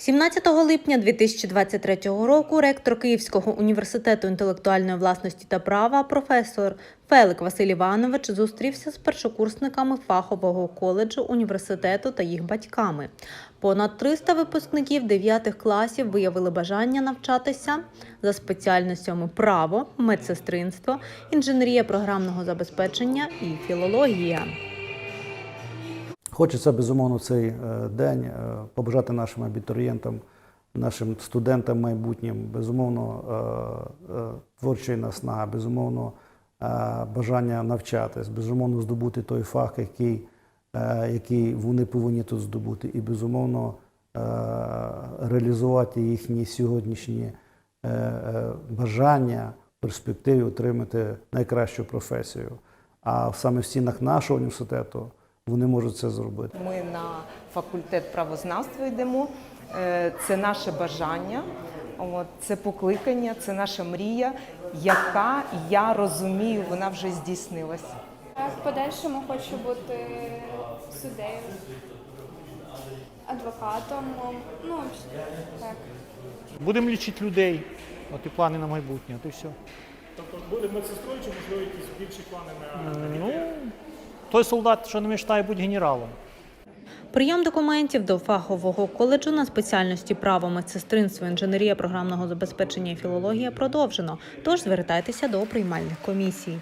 17 липня 2023 року ректор Київського університету інтелектуальної власності та права професор Фелик Василь Іванович зустрівся з першокурсниками фахового коледжу університету та їх батьками. Понад 300 випускників 9 класів виявили бажання навчатися за спеціальностями право, медсестринство, інженерія програмного забезпечення і філологія. Хочеться безумовно в цей е, день е, побажати нашим абітурієнтам, нашим студентам майбутнім, безумовно, е, творчої наснага, безумовно, бажання навчатись, безумовно, здобути той фах, який, який вони повинні тут здобути, і безумовно реалізувати їхні сьогоднішні бажання перспективі отримати найкращу професію. А саме в стінах нашого університету вони можуть це зробити. Ми на факультет правознавства йдемо. Е, Це наше бажання, це покликання, це наша мрія, яка я розумію, вона вже здійснилась. В подальшому хочу бути суддею, адвокатом. Ну, так. Будемо лічити людей, от і плани на майбутнє, от і все. Тобто буде медсестрою чи можливо якісь більші плани на Ну, той солдат, що не мечтає бути генералом. Прийом документів до фахового коледжу на спеціальності право, медсестринство, інженерія програмного забезпечення і філологія продовжено. Тож звертайтеся до приймальних комісій.